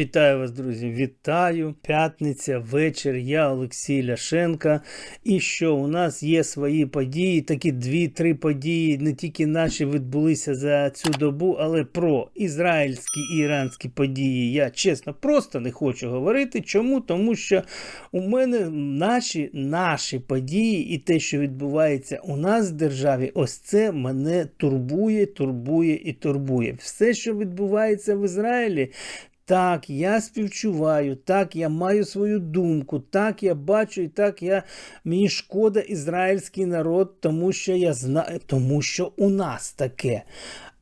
Вітаю вас, друзі! Вітаю! П'ятниця, вечір. Я Олексій Ляшенка. І що у нас є свої події, такі дві-три події, не тільки наші відбулися за цю добу, але про ізраїльські і іранські події я чесно просто не хочу говорити. Чому? Тому що у мене наші, наші події і те, що відбувається у нас в державі, ось це мене турбує, турбує і турбує. Все, що відбувається в Ізраїлі. Так, я співчуваю, так, я маю свою думку, так я бачу, і так я мені шкода ізраїльський народ, тому що я знаю, тому що у нас таке.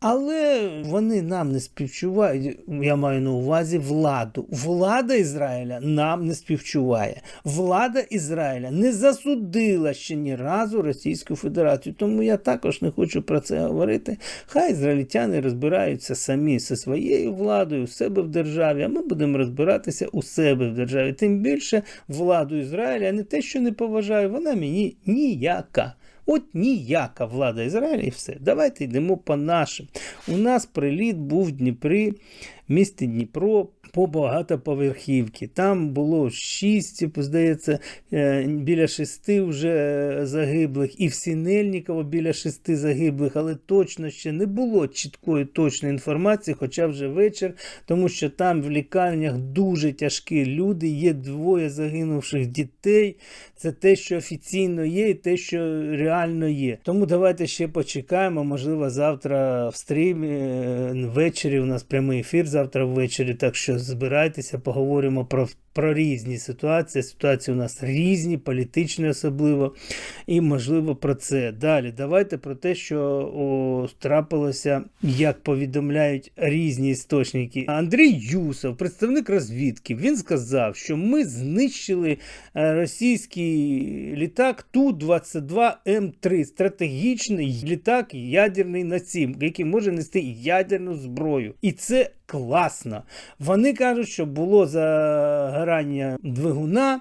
Але вони нам не співчувають. Я маю на увазі владу. Влада Ізраїля нам не співчуває. Влада Ізраїля не засудила ще ні разу Російську Федерацію. Тому я також не хочу про це говорити. Хай ізраїльтяни розбираються самі зі своєю владою у себе в державі, а ми будемо розбиратися у себе в державі. Тим більше владу Ізраїля не те, що не поважаю, вона мені ніяка. От ніяка влада Ізраїля і все. Давайте йдемо по нашим. У нас приліт був в Дніпрі, місті Дніпро по багатоповерхівки. Там було 6, здається, е, біля 6 вже загиблих, і в Сінельніково біля 6 загиблих, але точно ще не було чіткої точної інформації, хоча вже вечір, тому що там в лікарнях дуже тяжкі люди, є двоє загинувших дітей. Це те, що офіційно є, і те, що реально є. Тому давайте ще почекаємо. Можливо, завтра в стрімі е, ввечері у нас прямий ефір завтра ввечері. Так що збирайтеся, поговоримо про про різні ситуації. Ситуації у нас різні, політичні особливо. І, можливо, про це. Далі, давайте про те, що о, трапилося, як повідомляють різні істочники. Андрій Юсов, представник розвідки, він сказав, що ми знищили е, російський літак Ту-22М3, стратегічний літак ядерний на СІМ, який може нести ядерну зброю. І це класно. Вони кажуть, що було загорання двигуна.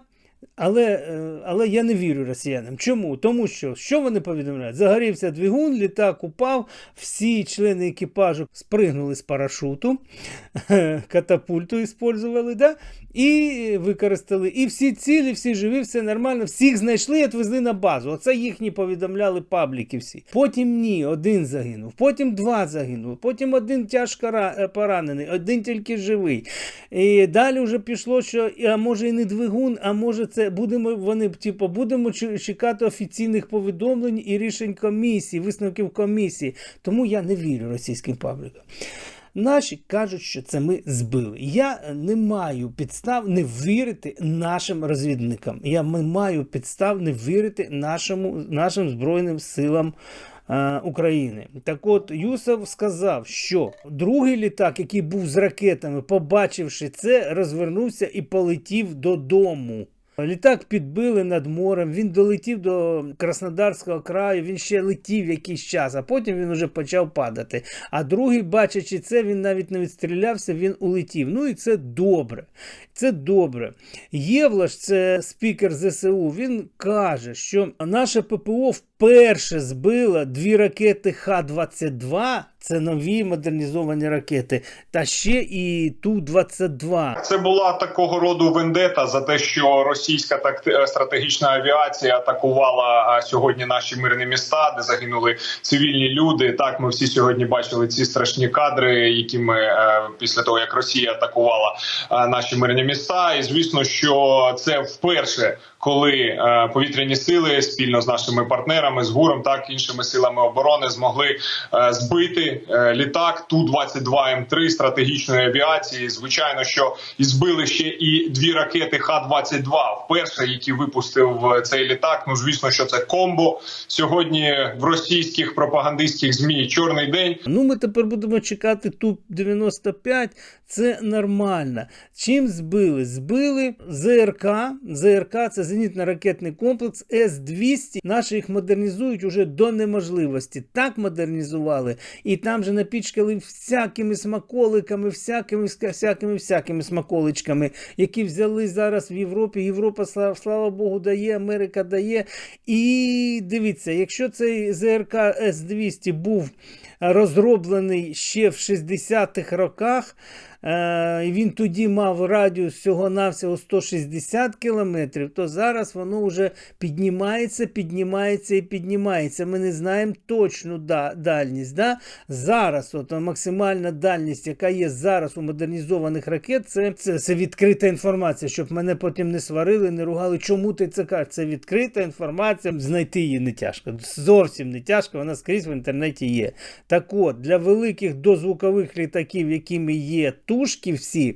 Але е, але я не вірю росіянам. Чому? Тому що що вони повідомляють? Загорівся двигун, літак упав, всі члени екіпажу спригнули з парашуту, катапульту іспользували, да? і використали. І всі цілі, всі живі, все нормально, всіх знайшли і відвезли на базу. Оце їхні повідомляли пабліки всі. Потім ні, один загинув, потім два загинули, потім один тяжко е, поранений, один тільки живий. І далі вже пішло, що а може і не двигун, а може це будемо вони типу, будемо чекати офіційних повідомлень і рішень комісії, висновків комісії. Тому я не вірю російським паблікам. Наші кажуть, що це ми збили. Я не маю підстав не вірити нашим розвідникам. Я не маю підстав не вірити нашому, нашим Збройним силам. України. Так от Юсов сказав, що другий літак, який був з ракетами, побачивши це, розвернувся і полетів додому. Літак підбили над морем, він долетів до Краснодарського краю, він ще летів якийсь час, а потім він вже почав падати. А другий, бачачи це, він навіть не відстрілявся, він улетів. Ну і це добре. Це добре. Євлаш, це спікер ЗСУ, він каже, що наше ППО вперше збило дві ракети Х-22. Це нові модернізовані ракети, та ще і Ту-22. Це була такого роду вендета за те, що російська так стратегічна авіація атакувала сьогодні наші мирні міста, де загинули цивільні люди. Так, ми всі сьогодні бачили ці страшні кадри, які ми е, після того як Росія атакувала наші мирні міста. І звісно, що це вперше, коли е, повітряні сили спільно з нашими партнерами з ГУРом, так іншими силами оборони змогли збити. Е, літак ту 22 м 3 стратегічної авіації. Звичайно, що і збили ще і дві ракети Х-22, вперше які випустив цей літак. Ну звісно, що це комбо сьогодні в російських пропагандистських змі. Чорний день. Ну ми тепер будемо чекати ту 95 Це нормально. Чим збили? Збили ЗРК. ЗРК це зенітно-ракетний комплекс С-200. Наші їх модернізують уже до неможливості. Так модернізували і там же напічкали всякими смаколиками, всякими всякими всякими смаколичками, які взяли зараз в Європі. Європа, слава, слава Богу, дає, Америка дає. І дивіться, якщо цей ЗРК С-200 був розроблений ще в 60-х роках. Е, він тоді мав радіус всього-навсього 160 кілометрів, то зараз воно вже піднімається, піднімається і піднімається. Ми не знаємо точну дальність. Да? Зараз от, максимальна дальність, яка є зараз у модернізованих ракет, це, це, це відкрита інформація, щоб мене потім не сварили, не ругали. Чому ти це кажеш? Це відкрита інформація, знайти її не тяжко. Зовсім не тяжко, вона скрізь в інтернеті є. Так от, для великих дозвукових літаків, якими є тушки всі,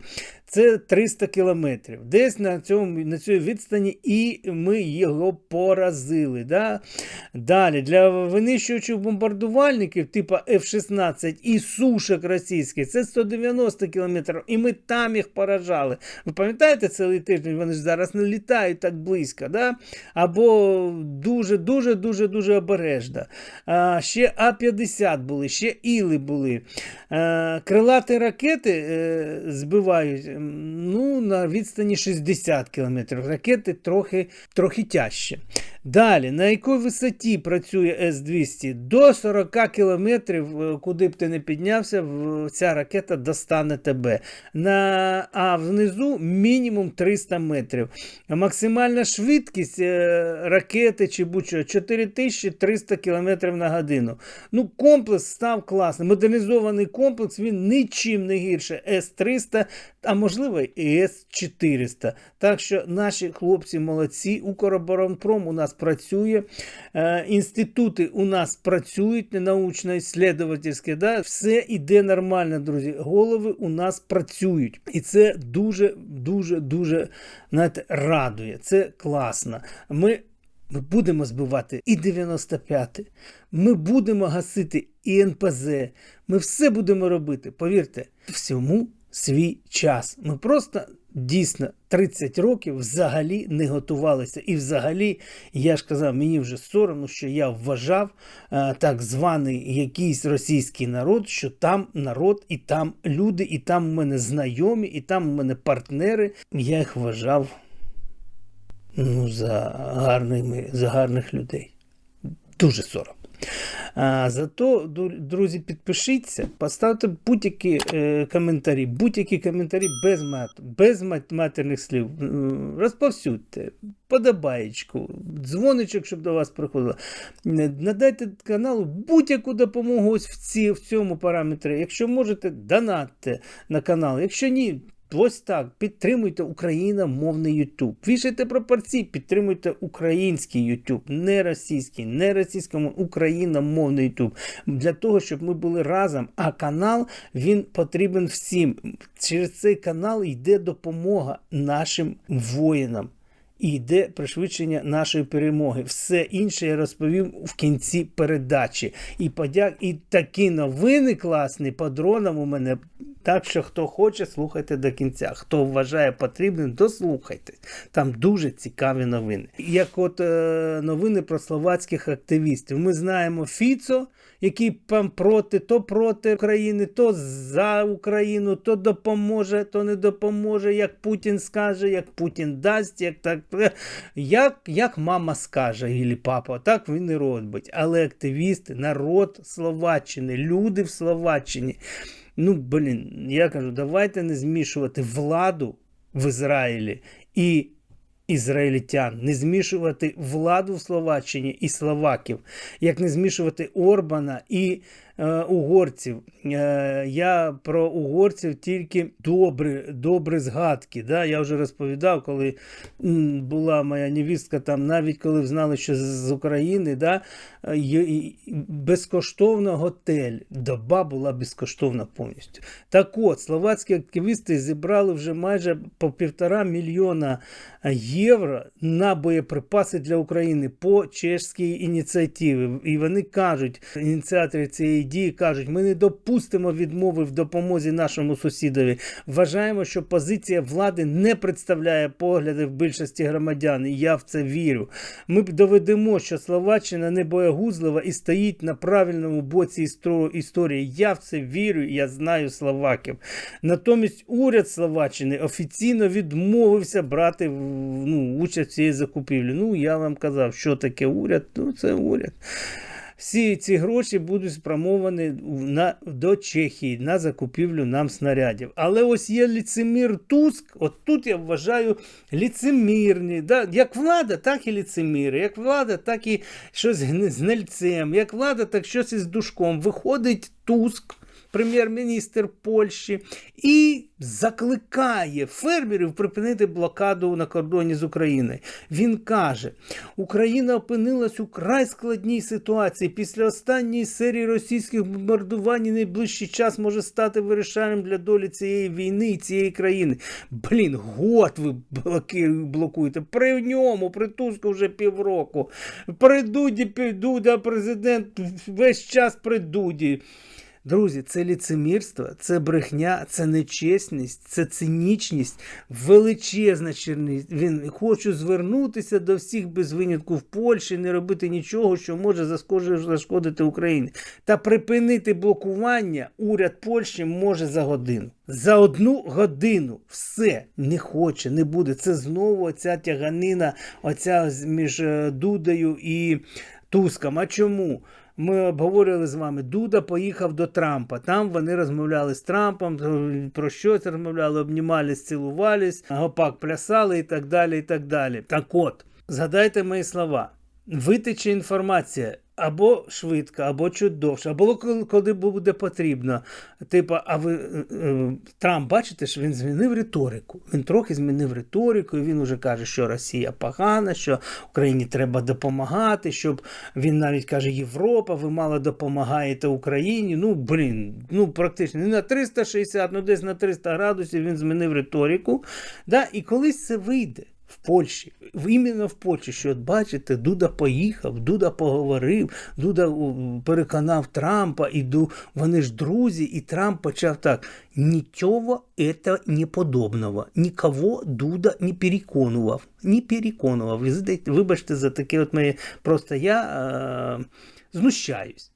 це 300 кілометрів. Десь на цьому на цій відстані і ми його поразили. Да? Далі для винищувачів бомбардувальників, типу F-16 і сушок російських, це 190 кілометрів, і ми там їх поражали. Ви пам'ятаєте цілий тиждень? Вони ж зараз не літають так близько. Да? Або дуже, дуже, дуже, обережно. А, ще А-50 були, ще Іли були. А, крилаті ракети е, збивають ну, на відстані 60 км. Ракети трохи, трохи тяжче. Далі, на якій висоті працює С-200? До 40 км, куди б ти не піднявся, ця ракета достане тебе. На, А внизу мінімум 300 метрів. Максимальна швидкість е, ракети чи будь-що 4300 км на годину. Ну, Комплекс став класним. Модернізований комплекс, він нічим не гірше С-300, а можливо і С-400. Так що наші хлопці молодці, Укроборонпром у нас працює, е, інститути у нас працюють, научно-ісследовательські, да? все йде нормально, друзі. Голови у нас працюють. І це дуже, дуже, знаєте, радує. Це класно. Ми ми будемо збивати і 95, ми будемо гасити і НПЗ. Ми все будемо робити. Повірте, всьому свій час. Ми просто дійсно 30 років взагалі не готувалися. І взагалі, я ж казав, мені вже соромно, що я вважав а, так званий якийсь російський народ, що там народ, і там люди, і там у мене знайомі, і там у мене партнери. Я їх вважав ну, за, гарними, за гарних людей. Дуже соромно. А, Зато, друзі, підпишіться, поставте будь-які е, коментарі, будь-які коментарі без мат, без матерних слів. Розповсюдьте, подобаєчку, дзвоничок, щоб до вас приходило. Надайте каналу будь-яку допомогу ось в, ці, в цьому параметрі. Якщо можете, донатьте на канал. Якщо ні, Ось так, підтримуйте україномовний YouTube. Вішайте пропорції, підтримуйте український YouTube, не російський, не російському, україномовний YouTube. Для того, щоб ми були разом. А канал він потрібен всім. Через цей канал йде допомога нашим воїнам. І йде пришвидшення нашої перемоги. Все інше я розповім в кінці передачі. І подяк, і такі новини класні по дронам у мене. Так що, хто хоче, слухайте до кінця. Хто вважає потрібним, дослухайте. Там дуже цікаві новини. Як от е, новини про словацьких активістів. Ми знаємо Фіцо, який там проти, то проти України, то за Україну, то допоможе, то не допоможе, як Путін скаже, як Путін дасть, як так, як, як мама скаже, і папа, так він і робить. Але активісти, народ Словаччини, люди в Словаччині. Ну, блін, я кажу, давайте не змішувати владу в Ізраїлі і ізраїльтян, не змішувати владу в Словаччині і словаків, як не змішувати Орбана і угорців. Е, я про угорців тільки добрі, добрі згадки. Да? Я вже розповідав, коли була моя невістка там, навіть коли знали, що з, України, да? Е, безкоштовно готель. Доба була безкоштовна повністю. Так от, словацькі активісти зібрали вже майже по півтора мільйона євро на боєприпаси для України по чешській ініціативі. І вони кажуть, ініціатори цієї дії кажуть, ми не допустимо відмови в допомозі нашому сусідові. Вважаємо, що позиція влади не представляє погляди в більшості громадян. І я в це вірю. Ми доведемо, що Словаччина не боягузлива і стоїть на правильному боці історії. Я в це вірю, я знаю словаків. Натомість уряд Словаччини офіційно відмовився брати ну, участь в цій закупівлі. Ну, я вам казав, що таке уряд, ну це уряд. Всі ці гроші будуть спрямовані на, до Чехії на закупівлю нам снарядів. Але ось є ліцемір Туск, от тут я вважаю ліцемірні. Да? Як влада, так і ліцеміри. Як влада, так і щось з гнильцем. Як влада, так щось із душком. Виходить Туск. Прем'єр-міністр Польщі і закликає фермерів припинити блокаду на кордоні з Україною. Він каже: Україна опинилась у край складній ситуації. Після останньої серії російських бомбардувань найближчий час може стати вирішальним для долі цієї війни і цієї країни. Блін, год ви блокуєте. При ньому, при Туску вже півроку. При Дуді, Дуда, президент весь час при Дуді. Друзі, це ліцемірство, це брехня, це нечесність, це цинічність, величезна черність. Він хочу звернутися до всіх без винятку в Польщі, не робити нічого, що може зашкодити Україні. Та припинити блокування уряд Польщі може за годину. За одну годину все не хоче, не буде. Це знову оця тяганина, оця між е, Дудою і Туском. А чому? Ми обговорювали з вами. Дуда поїхав до Трампа. Там вони розмовляли з Трампом, про щось розмовляли, обнімались, цілувались, гопак плясали і так далі. і так далі. Так от, згадайте мої слова. Витече інформація або швидко, або чуть довше, або коли- буде потрібно. Типа, а ви е, е, Трамп, бачите, що він змінив риторику. Він трохи змінив риторику, і він уже каже, що Росія погана, що Україні треба допомагати, щоб він навіть каже, Європа, ви мало допомагаєте Україні. Ну, блін, ну практично не на 360, ну десь на 300 градусів він змінив риторику. Да? І колись це вийде. В Польщі, іменно в Польщі, що от бачите, Дуда поїхав, Дуда поговорив, Дуда переконав Трампа, і ду, вони ж друзі, і Трамп почав так. Нічого це не подобного. Нікого Дуда не переконував. Не переконував. Вибачте за таке от моє. Просто я е, знущаюсь.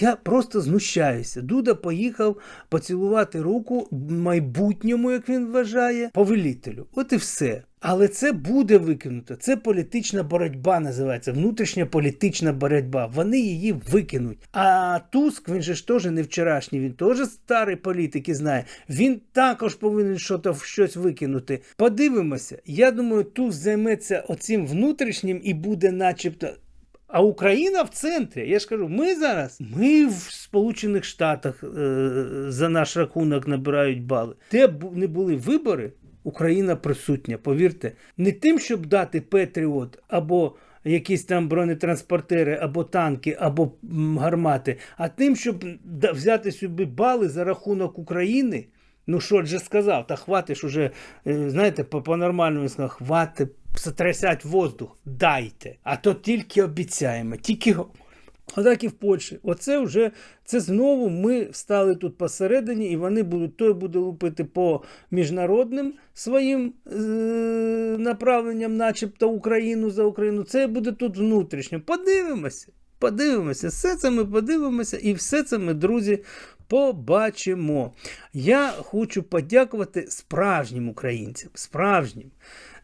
Я просто знущаюся. Дуда поїхав поцілувати руку майбутньому, як він вважає, повелітелю. От і все. Але це буде викинуто. Це політична боротьба називається. Внутрішня політична боротьба. Вони її викинуть. А Туск, він же ж теж не вчорашній, він теж старий політик і знає. Він також повинен щось, викинути. Подивимося. Я думаю, Туск займеться оцим внутрішнім і буде, начебто. А Україна в центрі. Я ж кажу, ми зараз, ми в Сполучених Штатах е, за наш рахунок набирають бали. Де не були вибори, Україна присутня. Повірте, не тим, щоб дати Петріот або якісь там бронетранспортери, або танки, або гармати, а тим, щоб взяти собі бали за рахунок України. Ну, що же сказав, та хватиш уже, е, знаєте, по- по-нормальному сказав, хвати сотрясять воздух, дайте. А то тільки обіцяємо, тільки. Отак і в Польщі. Оце вже це знову ми стали тут посередині, і вони будуть той буде лупити по міжнародним своїм е- направленням, начебто Україну за Україну. Це буде тут внутрішньо. Подивимося. Подивимося, все це ми подивимося, і все це ми, друзі, побачимо. Я хочу подякувати справжнім українцям, справжнім,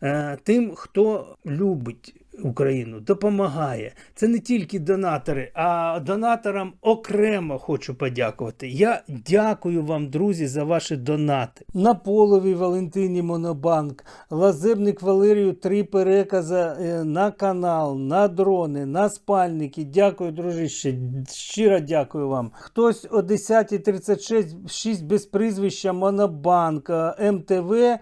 е, тим, хто любить Україну, допомагає. Це не тільки донатори, а донаторам окремо хочу подякувати. Я дякую вам, друзі, за ваші донати. На полові Валентині Монобанк, Лазебник Валерію три переказа е, на канал, на дрони, на спальники. Дякую, дружище. Щиро дякую вам. Хтось о 10.36 6 без прізвища Монобанк, е, МТВ.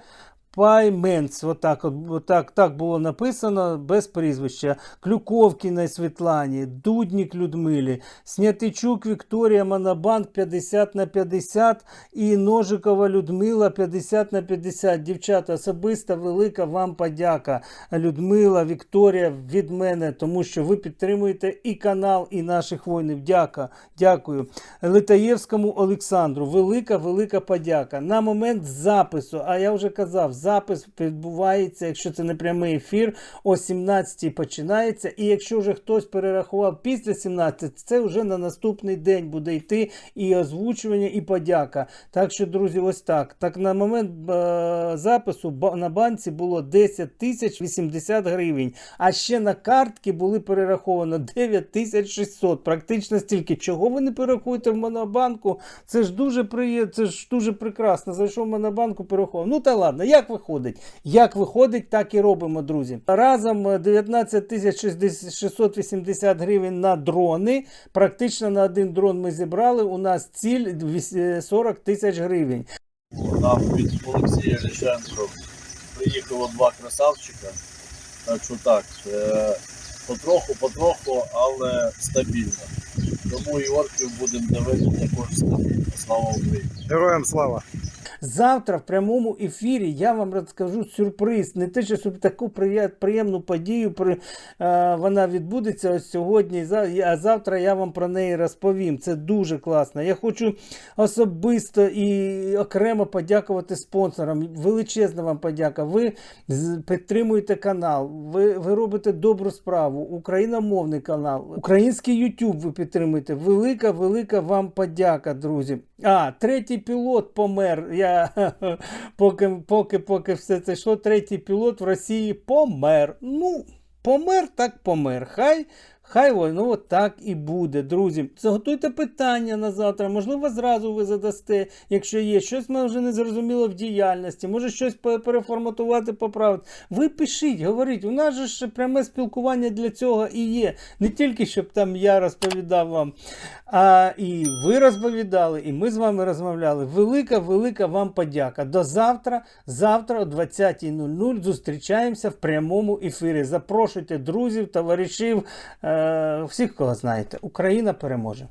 Пайментс, отак, от, так було написано, без прізвища. Клюковкіна Світлані, Дуднік Людмилі, Снятичук Вікторія Монобанк 50 на 50 і Ножикова Людмила 50 на 50. Дівчата, особиста велика вам подяка. Людмила, Вікторія від мене, тому що ви підтримуєте і канал, і наших воїнів. Дяка, дякую. Литаєвському Олександру, велика, велика подяка. На момент запису, а я вже казав, запис відбувається, якщо це не прямий ефір, о 17 починається. І якщо вже хтось перерахував після 17, це вже на наступний день буде йти і озвучування, і подяка. Так що, друзі, ось так. Так на момент е, запису на банці було 10 тисяч 80 гривень. А ще на картки були перераховано 9 тисяч 600. Практично стільки. Чого ви не перерахуєте в Монобанку? Це ж дуже приємно, це ж дуже прекрасно. Зайшов в Монобанку, перерахував. Ну та ладно, як виходить? Як виходить, так і робимо, друзі. Разом е, 19 тисяч 680 гривень на дрони. Практично на один дрон ми зібрали. У нас ціль е, 40 тисяч гривень. Нам від Олексія Ляшенко приїхало два красавчика. Так так, е, потроху, потроху, але стабільно. Тому і орків будемо дивити також стабільно. Слава Україні! Героям слава! Завтра в прямому ефірі я вам розкажу сюрприз. Не те, що таку приємну подію при, е, вона відбудеться ось сьогодні, а завтра я вам про неї розповім. Це дуже класно. Я хочу особисто і окремо подякувати спонсорам. Величезна вам подяка. Ви підтримуєте канал, ви, ви робите добру справу. Україномовний канал, український YouTube ви підтримуєте. Велика, велика вам подяка, друзі. А, третій пілот помер. Я поки, поки, поки все це йшло, третій пілот в Росії помер. Ну, помер, так помер. Хай. Хай воно так і буде, друзі. Заготуйте питання на завтра. Можливо, зразу ви задасте, якщо є щось ми вже не зрозуміло в діяльності, може щось переформатувати, поправити. Ви пишіть, говоріть. У нас же ж пряме спілкування для цього і є. Не тільки щоб там я розповідав вам, а і ви розповідали, і ми з вами розмовляли. Велика, велика вам подяка. До завтра. Завтра о 20.00 зустрічаємося в прямому ефірі. Запрошуйте друзів, товаришів, е, всіх, кого знаєте. Україна переможе.